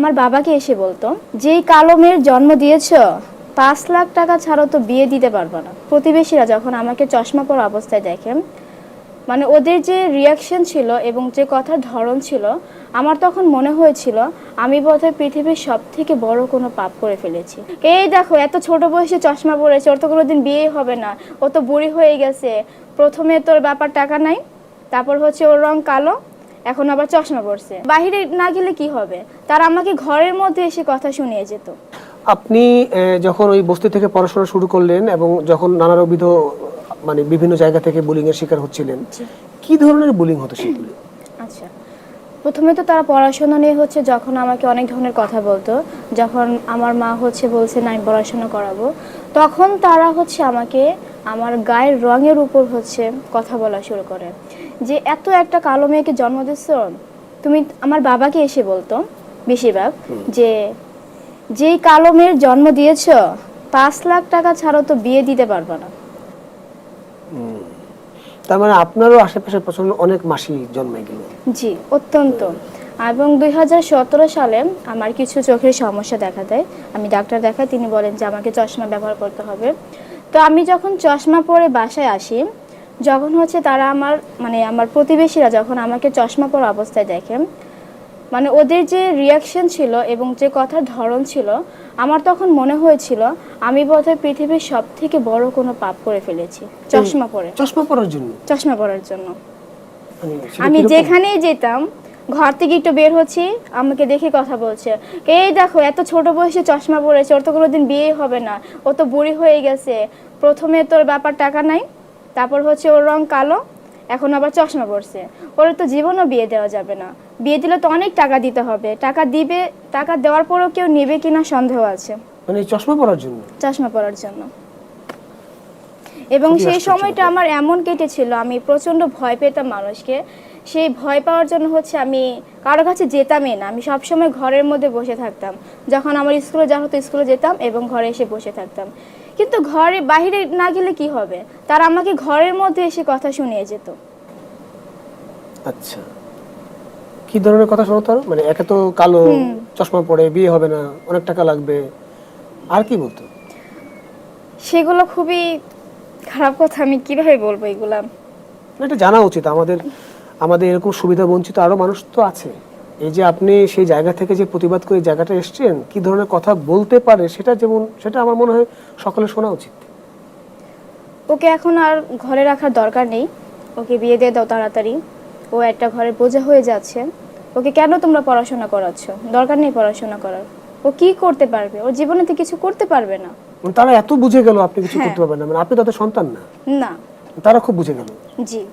আমার বাবাকে এসে বলতো, যেই কালো মেয়ের জন্ম দিয়েছ, পাঁচ লাখ টাকা ছাড়াও তো বিয়ে দিতে পারব না। প্রতিবেশীরা যখন আমাকে চশমা পরা অবস্থায় দেখেন মানে ওদের যে রিয়াকশন ছিল এবং যে কথার ধরন ছিল, আমার তখন মনে হয়েছিল, আমি বোধহয় পৃথিবীর সব থেকে বড় কোনো পাপ করে ফেলেছি। এই দেখো, এত ছোট বয়সে চশমা পরেছে, ওর তো কোনোদিন বিয়ে হবে না, ও তো বুড়ি হয়ে গেছে, প্রথমে তোর ব্যাপার টাকা নাই, তারপর হচ্ছে ওর রং কালো এখন আবার চশমা পড়ছে বাইরে না গেলে কি হবে? তারা আমাকে ঘরের মধ্যে এসে কথা শুনিয়ে যেত। আপনি যখন ওই বস্তি থেকে পড়াশোনা শুরু করলেন এবং যখন নানাবিধ মানে বিভিন্ন জায়গা থেকে বুলিং এর শিকার হচ্ছিলেন কি ধরনের বুলিং হতো সেগুলি? আচ্ছা। প্রথমে তো তারা পড়াশোনা নিয়ে হচ্ছে যখন আমাকে অনেক ধরনের কথা বলতো যখন আমার মা হচ্ছে বলছে না আমি পড়াশোনা করাবো। তখন তারা হচ্ছে আমাকে আমার গায়ের রঙের উপর হচ্ছে কথা বলা শুরু করে। যে এত একটা কালো মেয়েকে জন্ম দিচ্ছ তুমি আমার বাবাকে এসে বলতো বেশিরভাগ যে যেই কালো মেয়ের জন্ম দিয়েছ পাঁচ লাখ টাকা ছাড়াও তো বিয়ে দিতে পারবে না। তার মানে আপনারও আশেপাশে প্রচণ্ড অনেক মাসি জন্মে গেল। জি অত্যন্ত। এবং দুই হাজার সতেরো সালে আমার কিছু চোখের সমস্যা দেখা দেয়। আমি ডাক্তার দেখাই তিনি বলেন যে আমাকে চশমা ব্যবহার করতে হবে। তো আমি যখন চশমা পরে বাসায় আসি যখন হচ্ছে তারা আমার মানে আমার প্রতিবেশীরা যখন আমাকে চশমা পরা অবস্থায় দেখেন মানে ওদের যে রিয়াকশন ছিল এবং যে কথার ধরন ছিল আমার তখন মনে হয়েছিল আমি বোধহয় পৃথিবীর সব থেকে বড় কোনো পাপ করে ফেলেছি চশমা পরে। চশমা পরার জন্য? চশমা পরার জন্য। মানে আমি যেখানেই যেতাম ঘর থেকে একটু বের হচ্ছি আমাকে দেখে কথা বলছে এই দেখো এত ছোট বয়সে চশমা পরেছে ওর তো কোনোদিন বিয়ে হবে না ও তো বুড়ি হয়ে গেছে প্রথমে তোর ব্যাপার টাকা নাই তারপর হচ্ছে ওর রং কালো এখন আবার চশমা পড়ছে ওর তো জীবনও বিয়ে দেওয়া যাবে না। বিয়ে দিলে তো অনেক টাকা দিতে হবে। টাকা দিবে টাকা দেওয়ার পরও কেউ নেবে কিনা সন্দেহ আছে। মানে চশমা পরার জন্য? চশমা পরার জন্য। এবং সেই সময়টা আমার এমন কেটেছিল আমি প্রচণ্ড ভয় পেতাম মানুষকে। সেই ভয় পাওয়ার জন্য হচ্ছে আমি কারও কাছে যেতামই না। আমি সবসময় ঘরের মধ্যে বসে থাকতাম। যখন আমার স্কুলে যাওয়া হতো স্কুলে যেতাম এবং ঘরে এসে বসে থাকতাম। কিন্তু ঘরে বাইরে না গেলে কি হবে? তারা আমাকে ঘরের মধ্যে এসে কথা শুনিয়ে যেত। আচ্ছা। কি ধরনের কথা শোনো তার? মানে একে তো কালো চশমা পরে বিয়ে হবে না অনেক টাকা লাগবে। আর কি বলতো? সেগুলো খুবই খারাপ কথা আমি কীভাবে বলব এগুলা? এটা জানা উচিত। আমাদের আমাদের এরকম সুবিধা বঞ্চিত আরও মানুষ তো আছে। এই যে আপনি সেই জায়গা থেকে যে প্রতিবাদ করে জায়গাটা এসছেন কি ধরনের কথা বলতে পারে সেটা যেমন সেটা আমার মনে হয় সকলে শোনা উচিত। ওকে এখন আর ঘরে রাখার দরকার নেই। ওকে বিয়ে দিয়ে দাও তাড়াতাড়ি। ও একটা ঘরের বোঝা হয়ে যাচ্ছে। ওকে কেন তোমরা পড়াশোনা করাচ্ছ? দরকার নেই পড়াশোনা করার। ও কি করতে পারবে? ওর জীবনে তো কিছু করতে পারবে না। মানে তারা এত বুঝে গেল আপনি কিছু হ্যাঁ। করতে পারবেন না। মানে আপনি তাদের সন্তান না। না। তারা খুব বুঝে গেল। জি।